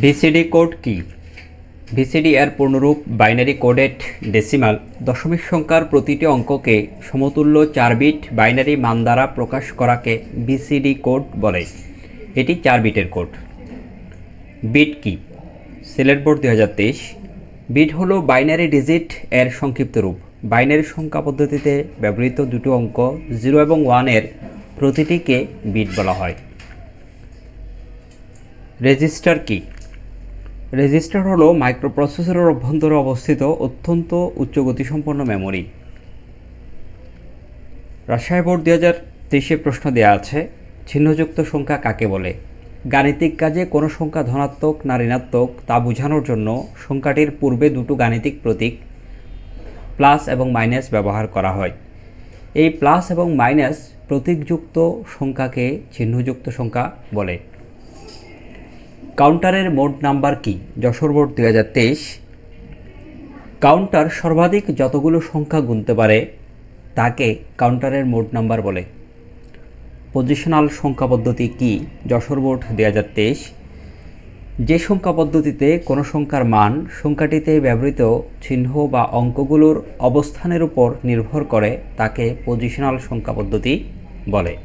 VCD code কি? VCD এর পূর্ণরূপ বাইনারি কোডেড ডেসিমাল দশমিক সংখ্যার প্রতিটি অঙ্ককে সমতুল্য চার বিট বাইনারি মান দ্বারা প্রকাশ করাকে ভিসিডি কোড বলে। এটি চার বিটের কোড বিট কি? সিলেট বোর্ড দুই হাজার তেইশ। বিট হলো বাইনারি ডিজিট এর সংক্ষিপ্ত রূপ। বাইনারি সংখ্যা পদ্ধতিতে ব্যবহৃত দুটো অঙ্ক জিরো এবং ওয়ানের প্রতিটিকে বিট বলা হয়। রেজিস্টার কি? রেজিস্টার হলো মাইক্রোপ্রসেসরের অভ্যন্তরে অবস্থিত অত্যন্ত উচ্চ গতিসম্পন্ন মেমরি রাজশাহী বোর্ড দুই হাজার তেইশে প্রশ্ন দেওয়া আছে চিহ্নযুক্ত সংখ্যা কাকে বলে? গাণিতিক কাজে কোনো সংখ্যা ধনাত্মক না ঋণাত্মক তা বোঝানোর জন্য সংখ্যাটির পূর্বে দুটো গাণিতিক প্রতীক প্লাস এবং মাইনাস ব্যবহার করা হয়। এই প্লাস এবং মাইনাস প্রতীকযুক্ত সংখ্যাকে চিহ্নযুক্ত সংখ্যা বলে। কাউন্টারের মোড নাম্বার কি? যশোর বোর্ড দুই হাজার তেইশ। কাউন্টার সর্বাধিক যতগুলো সংখ্যা গুনতে পারে, তাকে কাউন্টারের মোড নাম্বার বলে। পজিশনাল সংখ্যা পদ্ধতি কি? যশোর বোর্ড দুই হাজার তেইশ। যে সংখ্যা পদ্ধতিতে কোনো সংখ্যার মান সংখ্যাটিতে ব্যবহৃত চিহ্ন বা অঙ্কগুলোর অবস্থানের উপর নির্ভর করে, তাকে পজিশনাল সংখ্যা পদ্ধতি বলে।